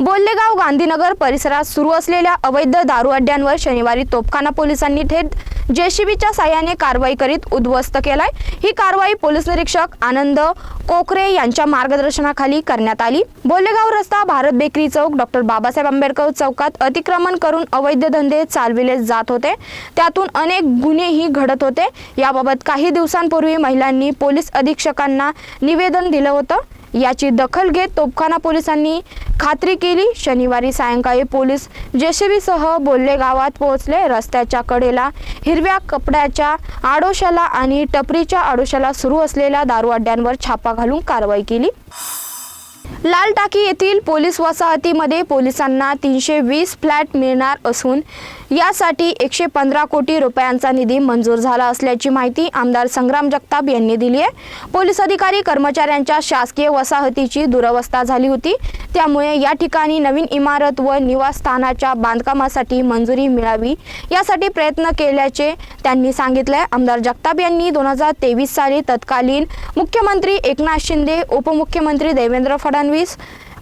बोल्लेगाव गांधीनगर परिसरात सुरू असलेल्या अवैध दारू अड्ड्यांवर शनिवारी तोपखाना पोलिसांनी थेट जेसीबीच्या साह्याने कारवाई करीत उद्ध्वस्त केलाय. ही कारवाई पोलीस निरीक्षक आनंद कोकरे यांच्या मार्गदर्शनाखाली करण्यात आली. बोल्लेगाव रस्ता भारत बेकरी चौक डॉक्टर बाबासाहेब आंबेडकर चौकात अतिक्रमण करून अवैध धंदे चालविले जात होते. त्यातून अनेक गुन्हेही घडत होते. याबाबत काही दिवसांपूर्वी महिलांनी पोलीस अधीक्षकांना निवेदन दिलं होतं. याची दखल घेत तोपखाना पोलिसांनी खात्री केली. शनिवारी सायंकाळी पोलीस जेसीबीसह बोल्ले गावात पोहोचले. रस्त्याच्या कडेला हिरव्या कपड्याच्या आडोशाला आणि टपरीच्या आडोशाला सुरू असलेल्या दारू अड्ड्यांवर छापा घालून कारवाई केली. लाल टाकी येथील पोलीस वसाहतीमध्ये पोलिसांना तीनशे वीस फ्लॅट मिळणार असून यासाठी एकशे पंधरा कोटी रुपयांचा निधी मंजूर झाला असल्याची माहिती आमदार संग्राम जगताप यांनी दिली आहे. पोलीस अधिकारी कर्मचाऱ्यांच्या शासकीय वसाहतीची दुरवस्था झाली होती. त्यामुळे या ठिकाणी नवीन इमारत व निवासस्थानाच्या बांधकामासाठी मंजुरी मिळावी यासाठी प्रयत्न केल्याचे त्यांनी सांगितले आमदार जगताप यांनी दोन हजार तेवीस साली तत्कालीन मुख्यमंत्री एकनाथ शिंदे उपमुख्यमंत्री देवेंद्र फडणवीस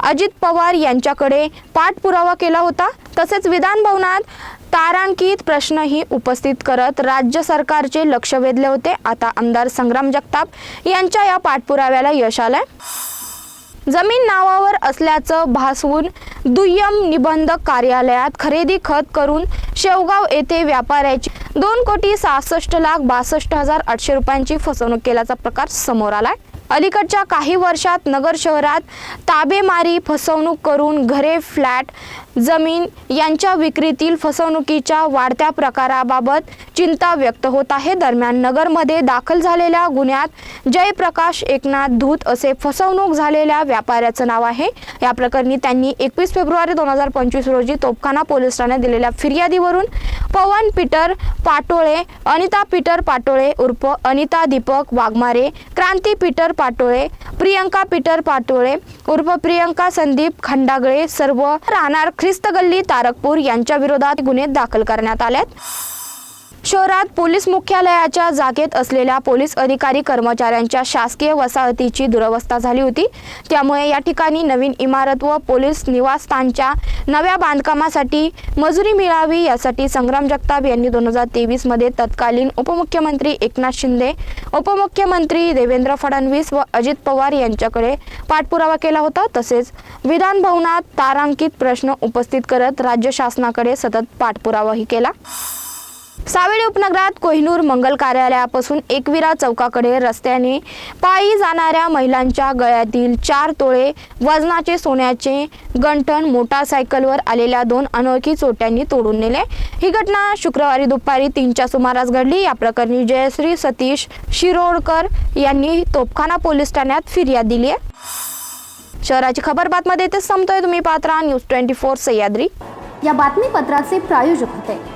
अजित पवार यांच्याकडे पाठपुरावा केला होता. तसेच विधानभवनात तारांकित प्रश्नही उपस्थित करत राज्य सरकारचे लक्ष वेधले होते. आता आमदार संग्राम जगताप यांच्या या पाठपुराव्याला यश आलंय. जमीन नावावर असल्याचं भासवून दुय्यम निबंधक कार्यालयात खरेदी खत करून शेवगाव येथे व्यापाऱ्याची दोन कोटी सहासष्ट लाख बासष्ट हजार आठशे रुपयांची फसवणूक केल्याचा प्रकार समोर आलाय. अलीकडच्या काही वर्षात नगर शहरात ताबेमारी फसवणूक करून घरे फ्लॅट जमीन यांच्या विक्रीतील फसवणुकीच्या वाढत्या प्रकाराबाबत चिंता व्यक्त होत आहे. दरम्यान नगरमध्ये दाखल झालेल्या गुन्ह्यात जयप्रकाश एकनाथ धूत असे फसवणूक झालेल्या व्यापाऱ्याचं नाव आहे. या प्रकरणी त्यांनी एकवीस फेब्रुवारी दोन हजार पंचवीस रोजी तोपखाना पोलीस ठाण्यात दिलेल्या फिर्यादीवरून पवन पीटर पाटोळे अनिता पीटर पाटोळे उर्फ अनिता दीपक वाघमारे क्रांती पीटर पाटोळे प्रियंका पीटर पाटोळे उर्फ प्रियंका संदीप खंडागळे सर्व राहणार ख्रिस्त गल्ली तारकपूर यांच्या विरोधात गुन्हे दाखल करण्यात आलेत. शहरात पोलीस मुख्यालयाच्या जागेत असलेल्या पोलीस अधिकारी कर्मचाऱ्यांच्या शासकीय वसाहतीची दुरवस्था झाली होती. त्यामुळे या ठिकाणी नवीन इमारत व पोलीस निवासस्थानच्या नव्या बांधकामासाठी मजुरी मिळावी यासाठी संग्राम जगताप यांनी दोन हजार तेवीसमध्ये तत्कालीन उपमुख्यमंत्री एकनाथ शिंदे उपमुख्यमंत्री देवेंद्र फडणवीस व अजित पवार यांच्याकडे पाठपुरावा केला होता. तसेच विधान भवनात तारांकित प्रश्न उपस्थित करत राज्य शासनाकडे सतत पाठपुरावाही केला. सावेडी उपनगरात कोहिनूर मंगल कार्यालयापासून एकविरा चौकाकडे रस्त्याने पायी जाणाऱ्या महिलांच्या गळ्यातील चार तोळे वजनाचे सोन्याचे गंठण मोटारसायकलवर आलेल्या दोन अनोळखी चोट्यांनी तोडून नेले. ही घटना शुक्रवारी दुपारी तीनच्या सुमारास घडली. या प्रकरणी जयश्री सतीश शिरोडकर यांनी तोपखाना पोलीस ठाण्यात फिर्याद दिली आहे. शहराची खबर बातमध्ये ते संपतोय तुम्ही पात्रा न्यूज ट्वेंटी फोर सह्याद्री. या बातमीपत्राचे प्रायोजक होते.